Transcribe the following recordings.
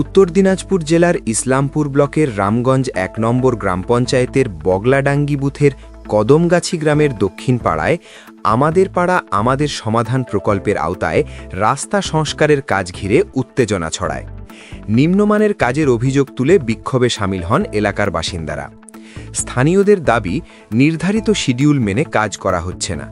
উত্তর দিনাজপুর জেলার ইসলামপুর ব্লকের রামগঞ্জ এক নম্বর গ্রাম পঞ্চায়েতের বগলাডাঙ্গি বুথের কদমগাছি গ্রামের দক্ষিণ পাড়ায় আমাদের পাড়া আমাদের সমাধান প্রকল্পের আওতায় রাস্তা সংস্কারের কাজ ঘিরে উত্তেজনা ছড়ায়। নিম্নমানের কাজের অভিযোগ তুলে বিক্ষোভে সামিল হন এলাকার বাসিন্দারা। স্থানীয়দের দাবি, নির্ধারিত শিডিউল মেনে কাজ করা হচ্ছে না।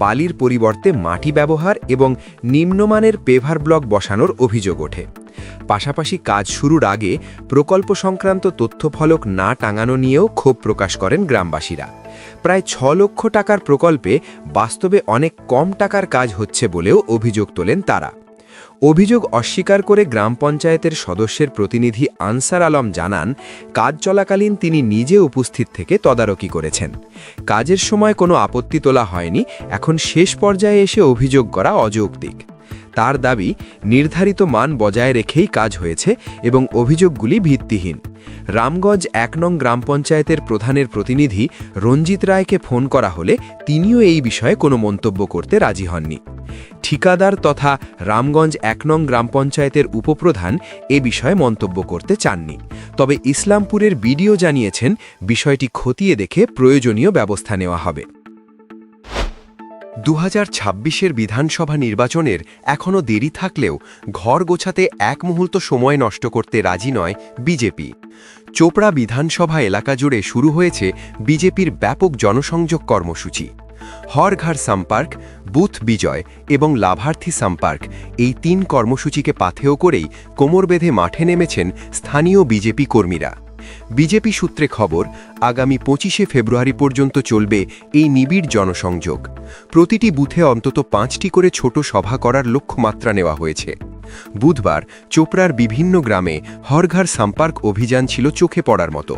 বালির পরিবর্তে মাটি ব্যবহার এবং নিম্নমানের পেভার ব্লক বসানোর অভিযোগ ওঠে। পাশাপাশি কাজ শুরুর আগে প্রকল্প সংক্রান্ত তথ্যফলক না টাঙানো নিয়েও ক্ষোভ প্রকাশ করেন গ্রামবাসীরা। প্রায় ছ লক্ষ টাকার প্রকল্পে বাস্তবে অনেক কম টাকার কাজ হচ্ছে বলেও অভিযোগ তোলেন তারা। অভিযোগ অস্বীকার করে গ্রাম পঞ্চায়েতের সদস্যের প্রতিনিধি আনসার আলম জানান, কাজ চলাকালীন তিনি নিজে উপস্থিত থেকে তদারকি করেছেন। কাজের সময় কোনো আপত্তি তোলা হয়নি, এখন শেষ পর্যায়ে এসে অভিযোগ করা অযৌক্তিক। তার দাবি, নির্ধারিত মান বজায় রেখেই কাজ হয়েছে এবং অভিযোগগুলি ভিত্তিহীন। রামগঞ্জ এক নং গ্রাম পঞ্চায়েতের প্রধানের প্রতিনিধি রঞ্জিত রায়কে ফোন করা হলে তিনিও এই বিষয়ে কোনো মন্তব্য করতে রাজি হননি। ঠিকাদার তথা রামগঞ্জ এক নং গ্রাম পঞ্চায়েতের উপপ্রধান এ বিষয়ে মন্তব্য করতে চাননি। তবে ইসলামপুরের বিডিও জানিয়েছেন, বিষয়টি খতিয়ে দেখে প্রয়োজনীয় ব্যবস্থা নেওয়া হবে। দু হাজার বিধানসভা নির্বাচনের এখনও দেরি থাকলেও ঘর গোছাতে এক মুহূর্ত সময় নষ্ট করতে রাজি নয় বিজেপি। চোপড়া বিধানসভা এলাকা জুড়ে শুরু হয়েছে বিজেপির ব্যাপক জনসংযোগ কর্মসূচি। হরঘর সম্পর্ক, বুথ বিজয় এবং লাভার্থী সম্পর্ক এই তিন কর্মসূচিকে পাথেয় করেই কোমর বেঁধে মাঠে নেমেছেন স্থানীয় বিজেপি কর্মীরা। বিজেপি সূত্রে খবর, আগামী পঁচিশে ফেব্রুয়ারি পর্যন্ত চলবে এই নিবিড় জনসংযোগ। প্রতিটি বুথে অন্তত পাঁচটি করে ছোট সভা করার লক্ষ্যমাত্রা নেওয়া হয়েছে। বুধবার চোপড়ার বিভিন্ন গ্রামে হরঘর সম্পর্ক অভিযান ছিল চোখে পড়ার মতো।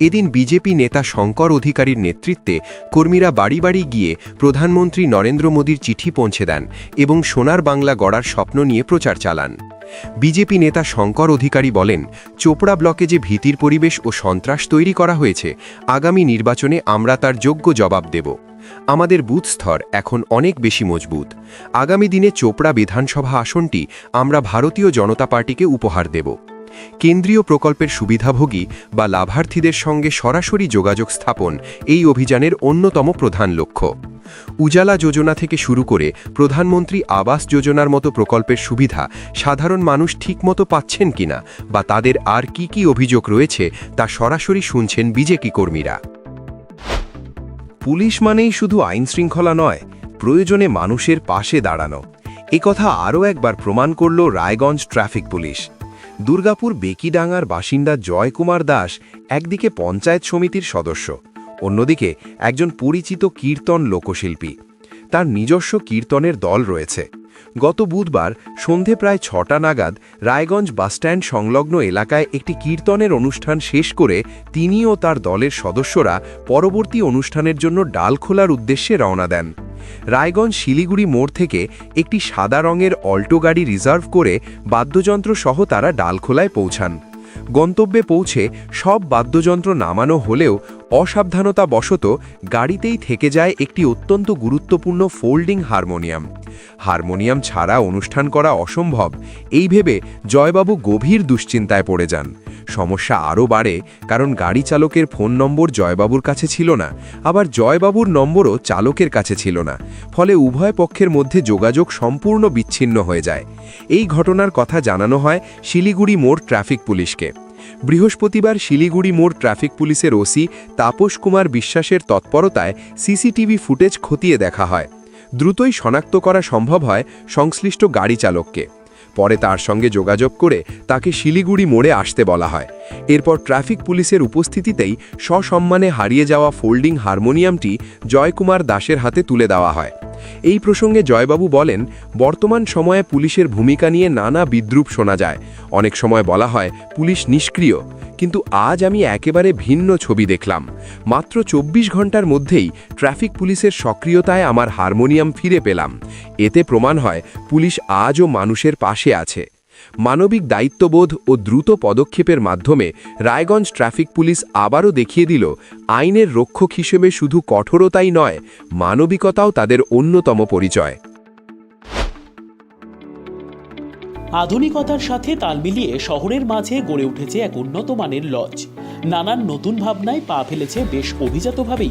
এদিন বিজেপি নেতা শঙ্কর অধিকারীর নেতৃত্বে কর্মীরা বাড়ি বাড়ি গিয়ে প্রধানমন্ত্রী নরেন্দ্র মোদীর চিঠি পৌঁছে দেন এবং সোনার বাংলা গড়ার স্বপ্ন নিয়ে প্রচার চালান। বিজেপি নেতা শঙ্কর অধিকারী বলেন, চোপড়া ব্লকে যে ভীতির পরিবেশ ও সন্ত্রাস তৈরি করা হয়েছে, আগামী নির্বাচনে আমরা তার যোগ্য জবাব দেব। আমাদের বুথ স্তর এখন অনেক বেশি মজবুত। আগামী দিনে চোপড়া বিধানসভা আসনটি আমরা ভারতীয় জনতা পার্টিকে উপহার দেব। কেন্দ্রীয় প্রকল্পের সুবিধাভোগী বা লাভার্থীদের সঙ্গে সরাসরি যোগাযোগ স্থাপন এই অভিযানের অন্যতম প্রধান লক্ষ্য। উজালা যোজনা থেকে শুরু করে প্রধানমন্ত্রী আবাস যোজনার মতো প্রকল্পের সুবিধা সাধারণ মানুষ ঠিকমতো পাচ্ছেন কিনা বা তাদের আর কি কি অভিযোগ রয়েছে তা সরাসরি শুনছেন বিজেপি কর্মীরা। পুলিশ মানেই শুধু আইন শৃঙ্খলা নয়, প্রয়োজনে মানুষের পাশে দাঁড়ানো। কথা আরও একবার প্রমাণ করল রায়গঞ্জ ট্রাফিক পুলিশ। দুর্গাপুর বেকিডাঙ্গার বাসিন্দা জয়কুমার দাস একদিকে পঞ্চায়েত সমিতির সদস্য অন্যদিকে একজন পরিচিত কীর্তন লোকশিল্পী। তার নিজস্ব কীর্তনের দল রয়েছে। গত বুধবার সন্ধে প্রায় ছটা নাগাদ রায়গঞ্জ বাসস্ট্যান্ড সংলগ্ন এলাকায় একটি কীর্তনের অনুষ্ঠান শেষ করে তিনি ও তার দলের সদস্যরা পরবর্তী অনুষ্ঠানের জন্য ডাল খোলার উদ্দেশ্যে রওনা দেন। রায়গঞ্জ শিলিগুড়ি মোড় থেকে একটি সাদা রঙের অল্টো গাড়ি রিজার্ভ করে বাদ্যযন্ত্র সহ তারা ডালখোলায় পৌঁছান। গন্তব্যে পৌঁছে সব বাদ্যযন্ত্র নামানো হলেও অসাবধানতা বশত গাড়িতেই থেকে যায় একটি অত্যন্ত গুরুত্বপূর্ণ ফোল্ডিং হারমোনিয়াম। হারমোনিয়াম ছাড়া অনুষ্ঠান করা অসম্ভব। এই ভেবে জয়বাবু গভীর দুশ্চিন্তায় পড়ে যান। সমস্যা আরও বাড়ে কারণ গাড়ি চালকের ফোন নম্বর জয়বাবুর কাছে ছিল না, আবার জয়বাবুর নম্বরও চালকের কাছে ছিল না, ফলে উভয় পক্ষের মধ্যে যোগাযোগ সম্পূর্ণ বিচ্ছিন্ন হয়ে যায়। এই ঘটনার কথা জানানো হয় শিলিগুড়ি মোড় ট্রাফিক পুলিশকে। বৃহস্পতিবার শিলিগুড়ি মোড় ট্রাফিক পুলিশের ওসি তাপস কুমার বিশ্বাসের তৎপরতায় সিসিটিভি ফুটেজ খতিয়ে দেখা হয়। দ্রুতই শনাক্ত করা সম্ভব হয় সংশ্লিষ্ট গাড়ি চালককে। পরে তার সঙ্গে যোগাযোগ করে তাকে শিলিগুড়ি মোড়ে আসতে বলা হয়। এরপর ট্রাফিক পুলিশের উপস্থিতিতেই সসম্মানে হারিয়ে যাওয়া ফোল্ডিং হারমোনিয়ামটি জয়কুমার দাসের হাতে তুলে দেওয়া হয়। এই প্রসঙ্গে জয়বাবু বলেন, বর্তমান সময়ে পুলিশের ভূমিকা নিয়ে নানা বিদ্রুপ শোনা যায়। অনেক সময় বলা হয়, পুলিশ নিষ্ক্রিয়। কিন্তু আজ আমি একেবারে ভিন্ন ছবি দেখলাম। মাত্র ২৪ ঘণ্টার মধ্যেই ট্রাফিক পুলিশের সক্রিয়তায় আমার হারমোনিয়াম ফিরে পেলাম। এতে প্রমাণ হয়, পুলিশ আজও মানুষের পাশে আছে। মানবিক দায়িত্ববোধ ও দ্রুত পদক্ষেপের মাধ্যমে রায়গঞ্জ ট্রাফিক পুলিশ আবারও দেখিয়ে দিল, আইনের রক্ষক হিসেবে শুধু কঠোরতাই নয়, মানবিকতাও তাদের অন্যতম পরিচয়। আধুনিকতার সাথে তাল মিলিয়ে শহরের মাঝে গড়ে উঠেছে এক উন্নত মানের লজ। নানান নতুন ভাবনায় পা ফেলেছে বেশ অভিজাতভাবেই।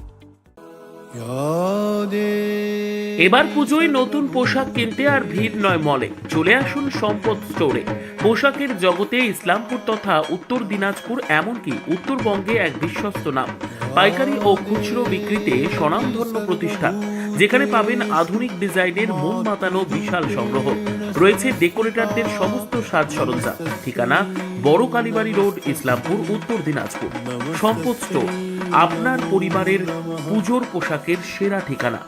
এবার পুজোয় নতুন পোশাক কিনতে আর ভিড় নয় মলে। চলে আসুন সম্পদ স্টোরে পোশাকের জগতে ইসলামপুর তথা উত্তর দিনাজপুর এমনকি উত্তরবঙ্গে এক বিশ্বস্ত নাম। পাইকারি ও খুচরো বিক্রিতে স্বনামধন্য প্রতিষ্ঠান, যেখানে পাবেন আধুনিক ডিজাইনের মন মাতানো বিশাল সংগ্রহ। রয়েছে ডেকোরেটরদের সমস্ত সাজ সরঞ্জাম। ঠিকানা বড় কালীবাড়ি রোড, ইসলামপুর, উত্তর দিনাজপুর। সম্পদ স্টোর আপনার পরিবারের পুজোর পোশাকের সেরা ঠিকানা।